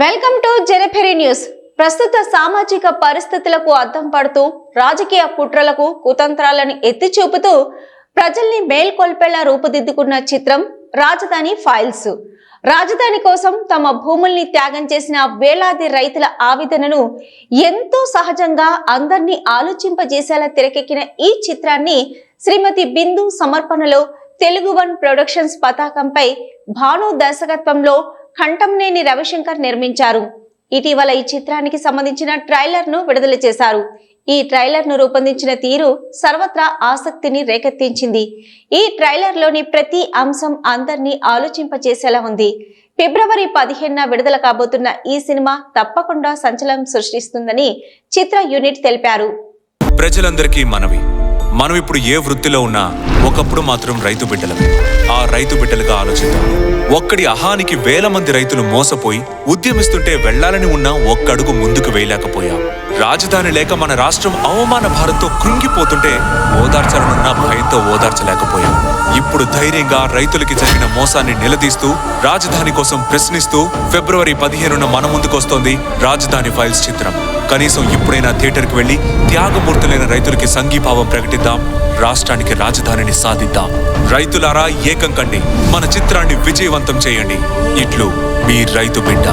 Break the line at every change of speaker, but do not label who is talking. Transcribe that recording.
Welcome to జనఫెరీ news. ప్రస్తుత సామాజిక పరిస్థితులకు అద్దం పడుతూ రాజకీయ కుట్రలకు కుతంత్రాలను ఎత్తి చూపుతూ ప్రజల్ని మేల్కొల్పేలా రూపుదిద్దుకున్న చిత్రం రాజధాని ఫైల్స్. రాజధాని కోసం తమ భూముల్ని త్యాగం చేసిన వేలాది రైతుల ఆవేదనను ఎంతో సహజంగా అందరినీ ఆలోచింపజేసేలా తెరకెక్కిన ఈ చిత్రాన్ని శ్రీమతి బిందు సమర్పణలో తెలుగు వన్ ప్రొడక్షన్స్ పతాకంపై భాను దర్శకత్వంలో కంఠంనేని రవిశంకర్ నిర్మించారు. ఇటీవల ఈ చిత్రానికి సంబంధించిన ట్రైలర్ను విడుదల చేశారు. ఈ ట్రైలర్ను రూపొందించిన తీరు సర్వత్రా ఆసక్తిని రేకెత్తించింది. ఈ ట్రైలర్లోని ప్రతి అంశం అందరినీ ఆలోచింపచేసేలా ఉంది. ఫిబ్రవరి పదిహేనున విడుదల కాబోతున్న ఈ సినిమా తప్పకుండా సంచలనం సృష్టిస్తుందని చిత్ర యూనిట్ తెలిపారు.
ప్రజలందరికీ మనవి. మనం ఇప్పుడు ఏ వృత్తిలో ఉన్నా ఒకప్పుడు మాత్రం రైతు బిడ్డలమే ఆ రైతు బిడ్డలుగా ఆలోచిద్దాం. ఒక్కడి అహానికి వేల మంది రైతులు మోసపోయి ఉద్యమిస్తుంటే వెళ్ళాలని ఉన్నా ఒక్కడుగు ముందుకు వేయలేకపోయాం. రాజధాని లేక మన రాష్ట్రం అవమాన భారంతో కృంగిపోతుంటే ఓదార్చాలనున్న భయంతో ఓదార్చలేకపోయాం. ఇప్పుడు ధైర్యంగా రైతులకి జరిగిన మోసాన్ని నిలదీస్తూ రాజధాని కోసం ప్రశ్నిస్తూ ఫిబ్రవరి పదిహేనున మన ముందుకొస్తోంది రాజధాని ఫైల్స్ చిత్రం. కనీసం ఇప్పుడైనా థియేటర్కి వెళ్ళి త్యాగమూర్తులైన రైతులకి సంఘీభావం ప్రకటిద్దాం రాష్ట్రానికి రాజధానిని సాధిద్దాం. రైతులారా ఏకం కండి. మన చిత్రాన్ని విజయవంతం చేయండి. ఇట్లు మీ రైతు బిడ్డ.